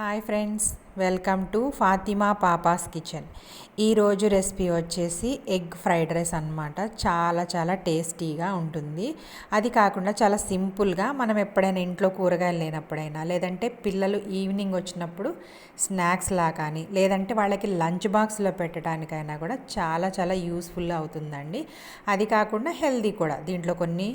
Hi friends welcome to Fatima papa's kitchen. ఈరోజు recipe వచ్చేసి egg fried rice అనమాట చాలా చాలా టేస్టీగా ఉంటుంది. అది కాకుండా చాలా సింపుల్గా మనం ఎప్పుడైనా ఇంట్లో కూరగాయలు లేనప్పుడైనా లేదంటే పిల్లలు ఈవినింగ్ వచ్చినప్పుడు స్నాక్స్లా కానీ లేదంటే వాళ్ళకి లంచ్ బాక్స్లో పెట్టడానికైనా కూడా చాలా చాలా యూస్ఫుల్ అవుతుందండి. అది కాకుండా హెల్దీ కూడా. దీంట్లో కొన్ని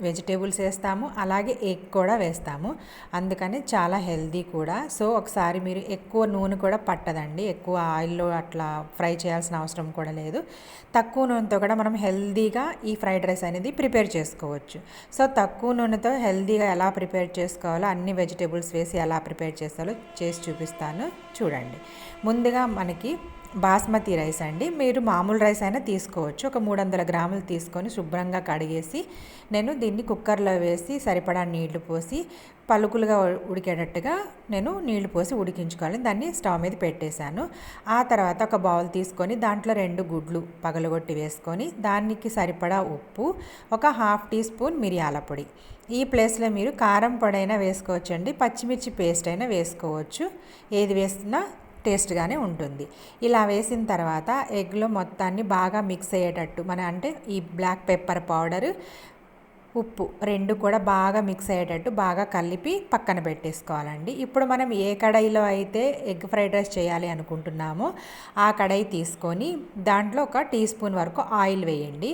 వెజిటేబుల్స్ వేస్తాము అలాగే ఎగ్ కూడా వేస్తాము. అందుకని చాలా హెల్దీ కూడా. సో ఒకసారి మీరు ఎక్కువ నూనె కూడా పట్టదండి. ఎక్కువ ఆయిల్లో అట్లా ఫ్రై చేయాల్సిన అవసరం కూడా లేదు. తక్కువ నూనెతో కూడా మనం హెల్దీగా ఈ ఫ్రైడ్ రైస్ అనేది ప్రిపేర్ చేసుకోవచ్చు. సో తక్కువ నూనెతో హెల్దీగా ఎలా ప్రిపేర్ చేసుకోవాలో అన్ని వెజిటేబుల్స్ వేసి ఎలా ప్రిపేర్ చేస్తాలో చేసి చూపిస్తాను. చూడండి. ముందుగా మనకి బాస్మతి రైస్ అండి. మీరు మామూలు రైస్ అయినా తీసుకోవచ్చు. ఒక మూడు వందల గ్రాములు తీసుకొని శుభ్రంగా కడిగేసి నేను దీన్ని కుక్కర్లో వేసి సరిపడా నీళ్ళు పోసి పలుకులుగా ఉడికేటట్టుగా నేను నీళ్ళు పోసి ఉడికించుకోవాలి. దాన్ని స్టవ్ మీద పెట్టేశాను. ఆ తర్వాత ఒక బౌల్ తీసుకొని దాంట్లో రెండు గుడ్లు పగలగొట్టి వేసుకొని దానికి సరిపడా ఉప్పు ఒక హాఫ్ టీ స్పూన్ మిరియాల పొడి. ఈ ప్లేస్లో మీరు కారం పొడి అయినా వేసుకోవచ్చండి. పచ్చిమిర్చి పేస్ట్ అయినా వేసుకోవచ్చు. ఏది వేస్తున్నా టేస్ట్గానే ఉంటుంది. ఇలా వేసిన తర్వాత ఎగ్లో మొత్తాన్ని బాగా మిక్స్ అయ్యేటట్టు మన అంటే ఈ బ్లాక్ పెప్పర్ పౌడర్ ఉప్పు రెండు కూడా బాగా మిక్స్ అయ్యేటట్టు బాగా కలిపి పక్కన పెట్టేసుకోవాలండి. ఇప్పుడు మనం ఏ కడాయిలో అయితే ఎగ్ ఫ్రైడ్ రైస్ చేయాలి అనుకుంటున్నామో ఆ కడాయి తీసుకొని దాంట్లో ఒక టీ స్పూన్ వరకు ఆయిల్ వేయండి.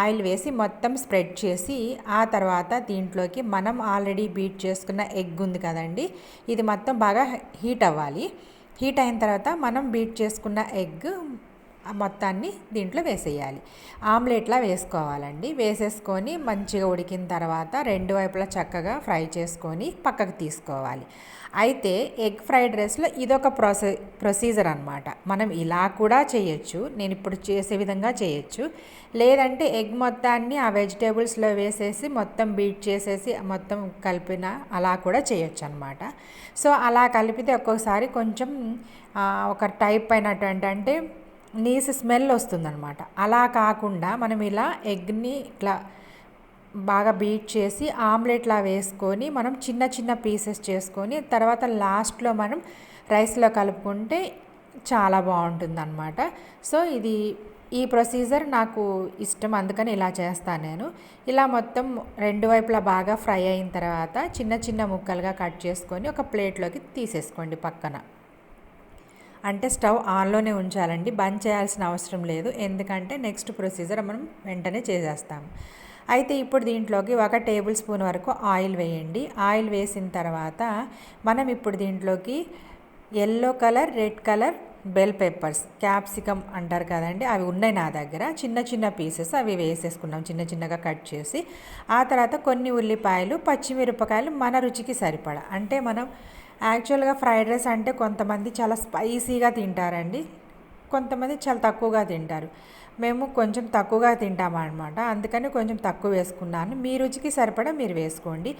ఆయిల్ వేసి మొత్తం స్ప్రెడ్ చేసి ఆ తర్వాత దీంట్లోకి మనం ఆల్రెడీ బీట్ చేసుకున్న ఎగ్ ఉంది కదండి ఇది మొత్తం బాగా హీట్ అవ్వాలి. హీట్ అయిన తర్వాత మనం బీట్ చేసుకున్న ఎగ్ మొత్తాన్ని దీంట్లో వేసేయాలి. ఆమ్లెట్లా వేసుకోవాలండి. వేసేసుకొని మంచిగా ఉడికిన తర్వాత రెండు వైపులా చక్కగా ఫ్రై చేసుకొని పక్కకు తీసుకోవాలి. అయితే ఎగ్ ఫ్రైడ్ రైస్లో ఇదొక ప్రొసీ ప్రొసీజర్ అనమాట మనం ఇలా కూడా చేయొచ్చు. నేను ఇప్పుడు చేసే విధంగా చేయొచ్చు. లేదంటే ఎగ్ మొత్తాన్ని ఆ వెజిటేబుల్స్లో వేసేసి మొత్తం బీట్ చేసేసి మొత్తం కలిపిన అలా కూడా చేయొచ్చు అనమాట సో అలా కలిపితే ఒక్కొక్కసారి కొంచెం ఒక టైప్ అయినటువంటి అంటే నీసు స్మెల్ వస్తుందన్నమాట. అలా కాకుండా మనం ఇలా ఎగ్ని ఇట్లా బాగా బీట్ చేసి ఆమ్లెట్లా వేసుకొని మనం చిన్న చిన్న పీసెస్ చేసుకొని తర్వాత లాస్ట్లో మనం రైస్లో కలుపుకుంటే చాలా బాగుంటుంది అనమాట సో ఇది ఈ ప్రొసీజర్ నాకు ఇష్టం. అందుకని ఇలా చేస్తాను నేను. ఇలా మొత్తం రెండు వైపులా బాగా ఫ్రై అయిన తర్వాత చిన్న చిన్న ముక్కలుగా కట్ చేసుకొని ఒక ప్లేట్లోకి తీసేసుకోండి పక్కన. అంటే స్టవ్ ఆన్లోనే ఉంచాలండి. బంద్ చేయాల్సిన అవసరం లేదు. ఎందుకంటే నెక్స్ట్ ప్రొసీజర్ మనం వెంటనే చేసేస్తాం. అయితే ఇప్పుడు దీంట్లోకి ఒక టేబుల్ స్పూన్ వరకు ఆయిల్ వేయండి. ఆయిల్ వేసిన తర్వాత మనం ఇప్పుడు దీంట్లోకి yellow colour red colour bell peppers capsicum అంటారు కదండి. అవి ఉన్నాయి నా దగ్గర. చిన్న చిన్న పీసెస్ అవి వేసేసుకున్నాం. చిన్న చిన్నగా కట్ చేసి. ఆ తర్వాత కొన్ని ఉల్లిపాయలు పచ్చిమిరపకాయలు మన రుచికి సరిపడా. అంటే మనం యాక్చువల్గా ఫ్రైడ్ రైస్ అంటే కొంతమంది చాలా స్పైసీగా తింటారండి. కొంతమంది చాలా తక్కువగా తింటారు. మేము కొంచెం తక్కువగా తింటామన్నమాట అందుకని కొంచెం తక్కువ వేసుకున్నాను. మీ రుచికి సరిపడా మీరు వేసుకోండి.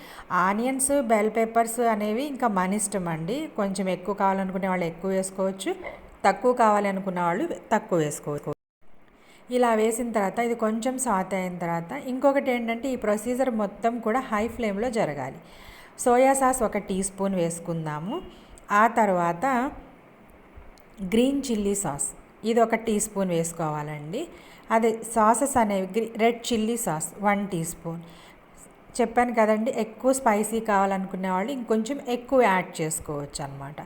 ఆనియన్స్ బెల్ పేపర్స్ అనేవి ఇంకా మన ఇష్టం అండి. కొంచెం ఎక్కువ కావాలనుకునే వాళ్ళు ఎక్కువ వేసుకోవచ్చు. తక్కువ కావాలనుకున్న వాళ్ళు తక్కువ వేసుకోవచ్చు. ఇలా వేసిన తర్వాత ఇది కొంచెం సాత్ అయిన తర్వాత ఇంకొకటి ఏంటంటే ఈ ప్రొసీజర్ మొత్తం కూడా హై ఫ్లేమ్లో జరగాలి. సోయా సాస్ ఒక టీ స్పూన్ వేసుకుందాము. ఆ తర్వాత గ్రీన్ చిల్లీ సాస్ ఇది ఒక టీ స్పూన్ వేసుకోవాలండి. అదే సాసెస్ అనేవి red chilli sauce one teaspoon. చెప్పాను కదండి ఎక్కువ స్పైసీ కావాలనుకునే వాళ్ళు ఇంకొంచెం ఎక్కువ యాడ్ చేసుకోవచ్చు అనమాట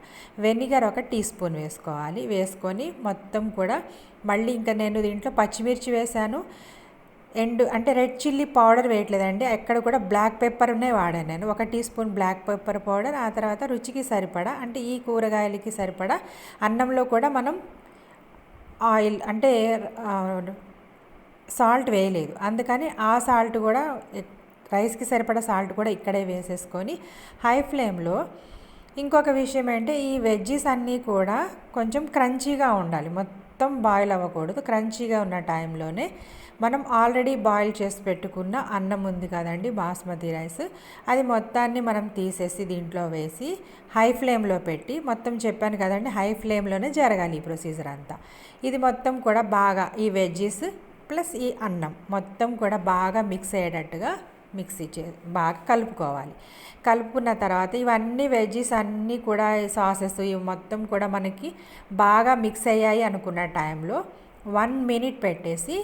వెనిగర్ ఒక టీ స్పూన్ వేసుకోవాలి. వేసుకొని మొత్తం కూడా మళ్ళీ ఇంకా నేను దీంట్లో పచ్చిమిర్చి వేశాను. ఎండు అంటే రెడ్ చిల్లీ పౌడర్ వేయట్లేదండి. ఎక్కడ కూడా బ్లాక్ పెప్పర్నే వాడాను నేను. ఒక teaspoon black pepper powder ఆ తర్వాత రుచికి సరిపడా అంటే ఈ కూరగాయలకి సరిపడా అన్నంలో కూడా మనం ఆయిల్ అంటే సాల్ట్ వేయలేదు. అందుకని ఆ సాల్ట్ కూడా రైస్కి సరిపడా సాల్ట్ కూడా ఇక్కడే వేసేసుకొని హై ఫ్లేమ్లో ఇంకొక విషయం ఏంటంటే ఈ వెజ్జీస్ అన్నీ కూడా కొంచెం క్రంచీగా ఉండాలి. మొత్తం బాయిల్ అవ్వకూడదు. క్రంచీగా ఉన్న టైంలోనే మనం ఆల్రెడీ బాయిల్ చేసి పెట్టుకున్న అన్నం ఉంది కదండి బాస్మతి రైస్. అది మొత్తాన్ని మనం తీసేసి దీంట్లో వేసి హై ఫ్లేమ్లో పెట్టి మొత్తం చెప్పాను కదండి హై ఫ్లేమ్లోనే జరగాలి ఈ ప్రొసీజర్ అంతా. ఇది మొత్తం కూడా బాగా ఈ వెజ్జీస్ ప్లస్ ఈ అన్నం మొత్తం కూడా బాగా మిక్స్ అయ్యేటట్టుగా మిక్సీ చే బాగా కలుపుకోవాలి. కలుపుకున్న తర్వాత ఇవన్నీ వెజ్జీస్ అన్నీ కూడా సాసెస్ ఇవి మొత్తం కూడా మనకి బాగా మిక్స్ అయ్యాయి అనుకున్న టైంలో వన్ మినిట్ పెట్టేసి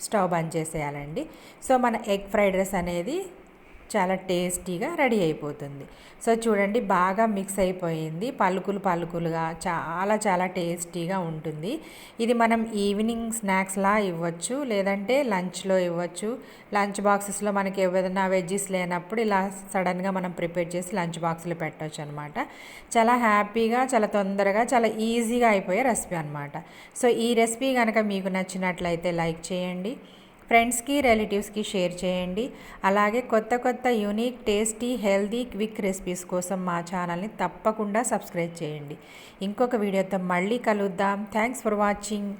స్టవ్ బంద్ చేసేయాలండి. సో మన ఎగ్ ఫ్రైడ్ రైస్ అనేది చాలా టేస్టీగా రెడీ అయిపోతుంది. సో చూడండి బాగా మిక్స్ అయిపోయింది. పలుకులు పలుకులుగా చాలా చాలా టేస్టీగా ఉంటుంది. ఇది మనం ఈవినింగ్ స్నాక్స్లా ఇవ్వచ్చు లేదంటే లంచ్లో ఇవ్వచ్చు. లంచ్ బాక్సెస్లో మనకి ఏదైనా వెజ్జెస్ లేనప్పుడు ఇలా సడన్గా మనం ప్రిపేర్ చేసి లంచ్ బాక్స్లో పెట్టవచ్చు అనమాట చాలా హ్యాపీగా చాలా తొందరగా చాలా ఈజీగా అయిపోయే రెసిపీ అనమాట సో ఈ రెసిపీ కనుక మీకు నచ్చినట్లయితే లైక్ చేయండి. ఫ్రెండ్స్కి రిలేటివ్స్కి షేర్ చేయండి. అలాగే కొత్త కొత్త unique tasty healthy quick recipes కోసం మా ఛానల్ని తప్పకుండా సబ్స్క్రైబ్ చేయండి. ఇంకొక వీడియోతో మళ్ళీ కలుద్దాం. Thanks for watching.